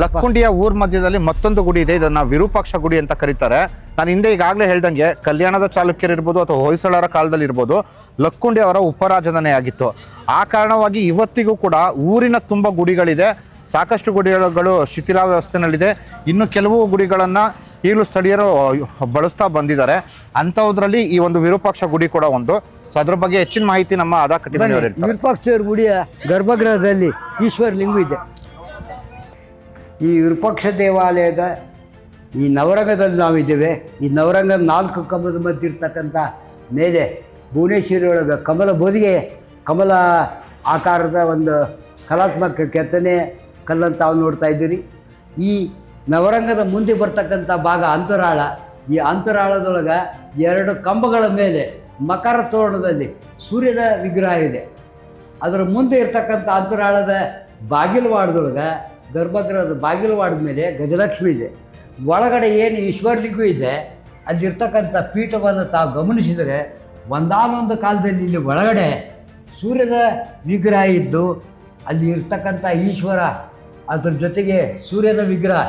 ಲಕ್ಕುಂಡಿಯ ಊರ್ ಮಧ್ಯದಲ್ಲಿ ಮತ್ತೊಂದು ಗುಡಿ ಇದೆ. ಇದನ್ನ ವಿರೂಪಾಕ್ಷ ಗುಡಿ ಅಂತ ಕರೀತಾರೆ. ನಾನು ಹಿಂದೆ ಈಗಾಗಲೇ ಹೇಳ್ದಂಗೆ ಕಲ್ಯಾಣದ ಚಾಲುಕ್ಯರಿರ್ಬೋದು ಅಥವಾ ಹೊಯ್ಸಳರ ಕಾಲದಲ್ಲಿ ಇರ್ಬೋದು ಲಕ್ಕುಂಡಿ ಅವರ ಉಪರಾಜಧಾನಿ ಆಗಿತ್ತು. ಆ ಕಾರಣವಾಗಿ ಇವತ್ತಿಗೂ ಕೂಡ ಊರಿನ ತುಂಬ ಗುಡಿಗಳಿದೆ. ಸಾಕಷ್ಟು ಗುಡಿಗಳು ಶಿಥಿಲಾವಸ್ಥೆನಲ್ಲಿದೆ ಇನ್ನು ಕೆಲವು ಗುಡಿಗಳನ್ನು ಈಗಲೂ ಸ್ಥಳೀಯರು ಬಳಸ್ತಾ ಬಂದಿದ್ದಾರೆ. ಅಂಥವುದರಲ್ಲಿ ಈ ಒಂದು ವಿರೂಪಾಕ್ಷ ಗುಡಿ ಕೂಡ ಒಂದು. ಸೊ ಅದ್ರ ಬಗ್ಗೆ ಹೆಚ್ಚಿನ ಮಾಹಿತಿ ನಮ್ಮ ಅದಾ ಕಟ್ಟಿ ವಿರೂಪಾಕ್ಷ ಗುಡಿಯ ಗರ್ಭಗೃಹದಲ್ಲಿ ಈಶ್ವರ ಲಿಂಗು ಇದೆ. ಈ ವಿರೂಪಾಕ್ಷ ದೇವಾಲಯದ ಈ ನವರಂಗದಲ್ಲಿ ನಾವಿದ್ದೇವೆ. ಈ ನವರಂಗದ ನಾಲ್ಕು ಕಮಲದ ಮಧ್ಯೆ ಇರ್ತಕ್ಕಂಥ ಮೇಲೆ ಭುವನೇಶ್ವರಿ ಒಳಗೆ ಕಮಲ ಬೋಧಿಗೆ ಕಮಲ ಆಕಾರದ ಒಂದು ಕಲಾತ್ಮಕ ಕೆತ್ತನೆ ಕಲ್ಲಂತ ತಾವು ನೋಡ್ತಾ ಇದ್ದೀರಿ. ಈ ನವರಂಗದ ಮುಂದೆ ಬರ್ತಕ್ಕಂಥ ಭಾಗ ಅಂತರಾಳ. ಈ ಅಂತರಾಳದೊಳಗೆ ಎರಡು ಕಂಬಗಳ ಮೇಲೆ ಮಕರ ತೋರಣದಲ್ಲಿ ಸೂರ್ಯನ ವಿಗ್ರಹ ಇದೆ. ಅದರ ಮುಂದೆ ಇರ್ತಕ್ಕಂಥ ಅಂತರಾಳದ ಬಾಗಿಲವಾಡದೊಳಗೆ ಗರ್ಭಗೃಹದ ಬಾಗಿಲವಾಡದ ಮೇಲೆ ಗಜಲಕ್ಷ್ಮಿ ಇದೆ. ಒಳಗಡೆ ಏನು ಈಶ್ವರಲಿಂಗೂ ಇದೆ, ಅಲ್ಲಿರ್ತಕ್ಕಂಥ ಪೀಠವನ್ನು ತಾವು ಗಮನಿಸಿದರೆ ಒಂದಾನೊಂದು ಕಾಲದಲ್ಲಿ ಇಲ್ಲಿ ಒಳಗಡೆ ಸೂರ್ಯನ ವಿಗ್ರಹ ಇದ್ದು, ಅಲ್ಲಿ ಇರ್ತಕ್ಕಂಥ ಈಶ್ವರ ಅದ್ರ ಜೊತೆಗೆ ಸೂರ್ಯನ ವಿಗ್ರಹ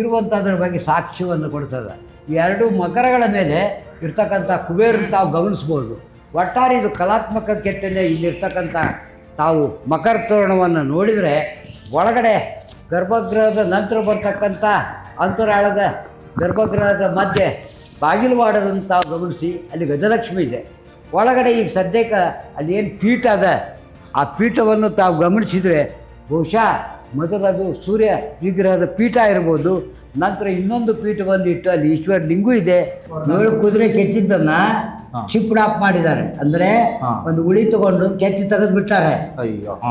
ಇರುವಂಥದ್ರ ಬಗ್ಗೆ ಸಾಕ್ಷ್ಯವನ್ನು ಕೊಡ್ತದೆ. ಈ ಎರಡು ಮಕರಗಳ ಮೇಲೆ ಇರ್ತಕ್ಕಂಥ ಕುಬೇರನ್ನು ತಾವು ಗಮನಿಸ್ಬೋದು. ಒಟ್ಟಾರೆ ಇದು ಕಲಾತ್ಮಕ ಕೆತ್ತನೆ ಇಲ್ಲಿರ್ತಕ್ಕಂಥ ತಾವು ಮಕರ ತೋರಣವನ್ನು ನೋಡಿದರೆ ಒಳಗಡೆ ಗರ್ಭಗೃಹದ ನಂತರ ಬರ್ತಕ್ಕಂಥ ಅಂತರಾಳದ ಗರ್ಭಗೃಹದ ಮಧ್ಯೆ ಬಾಗಿಲುವಾಡೋದನ್ನು ತಾವು ಗಮನಿಸಿ, ಅಲ್ಲಿ ಗಜಲಕ್ಷ್ಮಿ ಇದೆ. ಒಳಗಡೆ ಈಗ ಸದ್ಯಕ್ಕೆ ಅಲ್ಲಿ ಏನು ಪೀಠ ಅದ, ಆ ಪೀಠವನ್ನು ತಾವು ಗಮನಿಸಿದರೆ ಬಹುಶಃ ಮೊದಲದು ಸೂರ್ಯ ವಿಗ್ರಹದ ಪೀಠ ಇರ್ಬೋದು, ನಂತರ ಇನ್ನೊಂದು ಪೀಠವನ್ನು ಇಟ್ಟು ಅಲ್ಲಿ ಈಶ್ವರ ಲಿಂಗು ಇದೆ. ಏಳು ಕುದುರೆ ಕೆತ್ತಿದ್ದನ್ನ ಚಿಪ್ ಆಫ್ ಮಾಡಿದ್ದಾರೆ. ಅಂದ್ರೆ ಒಂದು ಉಳಿ ತಗೊಂಡು ಕೆತ್ತಿ ತೆಗೆದು ಬಿಟ್ಟಾರೆ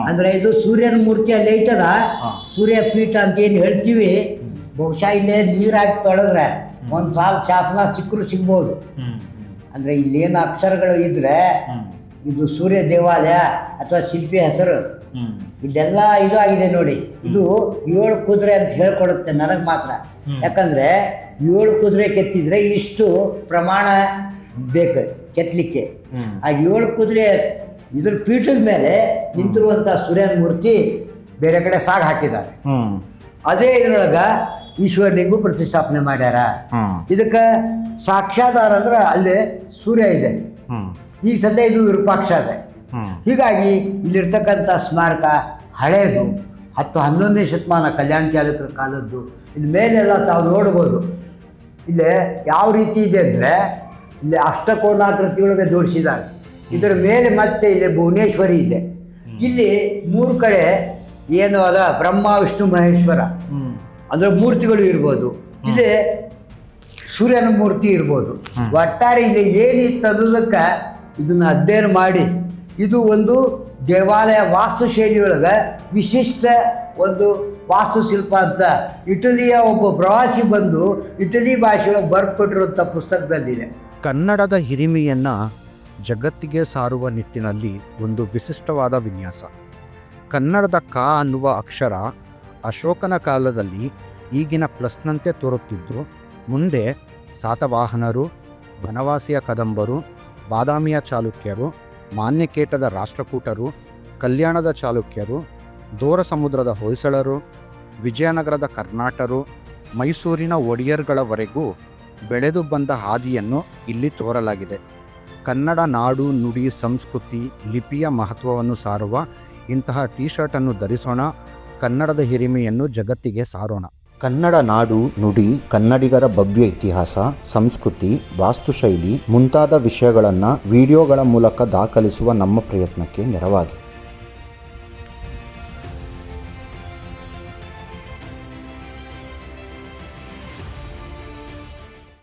ಅಂದ್ರೆ ಇದು ಸೂರ್ಯನ ಮೂರ್ತಿ ಅಲ್ಲಿ ಐತದ ಸೂರ್ಯ ಪೀಠ ಅಂತ ಏನು ಹೇಳ್ತೀವಿ? ಬಹುಶಃ ಇಲ್ಲೇ ನೀರು ಹಾಕಿ ತೊಳೆದ್ರೆ ಒಂದು ಸಾಲ ಶಾಸನ ಸಿಕ್ಕರು ಸಿಗ್ಬೋದು. ಅಂದ್ರೆ ಇಲ್ಲೇನು ಅಕ್ಷರಗಳು ಇದ್ರೆ ಇದು ಸೂರ್ಯ ದೇವಾಲಯ ಅಥವಾ ಶಿಲ್ಪಿ ಹೆಸರು. ಇದೆಲ್ಲ ಇದು ಆಗಿದೆ ನೋಡಿ. ಇದು ಏಳು ಕುದುರೆ ಅಂತ ಹೇಳ್ಕೊಡುತ್ತೆ ನನಗೆ ಮಾತ್ರ. ಯಾಕಂದ್ರೆ ಏಳು ಕುದುರೆ ಕೆತ್ತಿದ್ರೆ ಇಷ್ಟು ಪ್ರಮಾಣ ಬೇಕು ಕೆತ್ತಲಿಕ್ಕೆ ಆ ಏಳು ಕುದುರೆ ಇದ್ರ ಪೀಠದ ಮೇಲೆ ನಿಂತಿರುವಂಥ ಸೂರ್ಯನ ಮೂರ್ತಿ ಬೇರೆ ಕಡೆ ಸಾಗ ಹಾಕಿದ್ದಾರೆ. ಅದೇ ಇದ್ರೊಳಗ ಈಶ್ವರನಿಗೂ ಪ್ರತಿಷ್ಠಾಪನೆ ಮಾಡ್ಯಾರ. ಇದಕ್ಕೆ ಸಾಕ್ಷಾಧಾರ ಅಂದ್ರೆ ಅಲ್ಲಿ ಸೂರ್ಯ ಇದೆ. ಈ ಈಗ ಸದ್ಯ ಇದು ವಿರೂಪಾಕ್ಷ ಇದೆ. ಹೀಗಾಗಿ ಇಲ್ಲಿರ್ತಕ್ಕಂಥ ಸ್ಮಾರಕ ಹಳೇದು. ಹತ್ತು ಹನ್ನೊಂದನೇ ಶತಮಾನ ಕಲ್ಯಾಣ ಚಾಲುಕ್ಯರ ಕಾಲದ್ದು. ಇಲ್ಲಿ ಮೇಲೆಲ್ಲ ತಾವು ನೋಡ್ಬೋದು. ಇಲ್ಲಿ ಯಾವ ರೀತಿ ಇದೆ ಅಂದರೆ ಇಲ್ಲಿ ಅಷ್ಟಕೋನಾಕೃತಿಯೊಳಗೆ ಜೋಡಿಸಿದ್ದಾರೆ. ಇದರ ಮೇಲೆ ಮತ್ತೆ ಇಲ್ಲಿ ಭುವನೇಶ್ವರಿ ಇದೆ. ಇಲ್ಲಿ ಮೂರು ಕಡೆ ಏನು ಅದ? ಬ್ರಹ್ಮ ವಿಷ್ಣು ಮಹೇಶ್ವರ. ಅಂದ್ರೆ ಮೂರ್ತಿಗಳು ಇರ್ಬೋದು. ಇಲ್ಲಿ ಸೂರ್ಯನ ಮೂರ್ತಿ ಇರ್ಬೋದು. ಒಟ್ಟಾರೆ ಇಲ್ಲಿ ಏನಿತ್ತು ಅನ್ನೋದಕ್ಕೆ ಇದನ್ನ ಅಧ್ಯಯನ ಮಾಡಿ ಇದು ಒಂದು ದೇವಾಲಯ ವಾಸ್ತುಶೈಲಿಯೊಳಗೆ ವಿಶಿಷ್ಟ ಒಂದು ವಾಸ್ತುಶಿಲ್ಪ ಅಂತ. ಇಟಲಿಯ ಒಬ್ಬ ಪ್ರವಾಸಿ ಬಂದು ಇಟಲಿ ಭಾಷೆಯೊಳಗೆ ಬರೆದುಕೊಟ್ಟಿರುವಂಥ ಪುಸ್ತಕದಲ್ಲಿದೆ. ಕನ್ನಡದ ಹಿರಿಮೆಯನ್ನು ಜಗತ್ತಿಗೆ ಸಾರುವ ನಿಟ್ಟಿನಲ್ಲಿ ಒಂದು ವಿಶಿಷ್ಟವಾದ ವಿನ್ಯಾಸ. ಕನ್ನಡದ ಕ ಅನ್ನುವ ಅಕ್ಷರ ಅಶೋಕನ ಕಾಲದಲ್ಲಿ ಈಗಿನ ಪ್ಲಸ್ನಂತೆ ತೋರುತ್ತಿದ್ದು, ಮುಂದೆ ಸಾತವಾಹನರು, ಬನವಾಸಿಯ ಕದಂಬರು, ಬಾದಾಮಿಯ ಚಾಲುಕ್ಯರು, ಮಾನ್ಯಕೇಟದ ರಾಷ್ಟ್ರಕೂಟರು, ಕಲ್ಯಾಣದ ಚಾಲುಕ್ಯರು, ದೋರ ಸಮುದ್ರದ ಹೊಯ್ಸಳರು, ವಿಜಯನಗರದ ಕರ್ನಾಟರು, ಮೈಸೂರಿನ ಒಡೆಯರ್ಗಳವರೆಗೂ ಬೆಳೆದು ಬಂದ ಹಾದಿಯನ್ನು ಇಲ್ಲಿ ತೋರಲಾಗಿದೆ. ಕನ್ನಡ ನಾಡು, ನುಡಿ, ಸಂಸ್ಕೃತಿ, ಲಿಪಿಯ ಮಹತ್ವವನ್ನು ಸಾರುವ ಇಂತಹ ಟೀ ಶರ್ಟನ್ನು ಧರಿಸೋಣ, ಕನ್ನಡದ ಹಿರಿಮೆಯನ್ನು ಜಗತ್ತಿಗೆ ಸಾರೋಣ. ಕನ್ನಡ ನಾಡು, ನುಡಿ, ಕನ್ನಡಿಗರ ಭವ್ಯ ಇತಿಹಾಸ, ಸಂಸ್ಕೃತಿ, ವಾಸ್ತುಶೈಲಿ ಮುಂತಾದ ವಿಷಯಗಳನ್ನು ವಿಡಿಯೋಗಳ ಮೂಲಕ ದಾಖಲಿಸುವ ನಮ್ಮ ಪ್ರಯತ್ನಕ್ಕೆ ನೆರವಾಗಿ.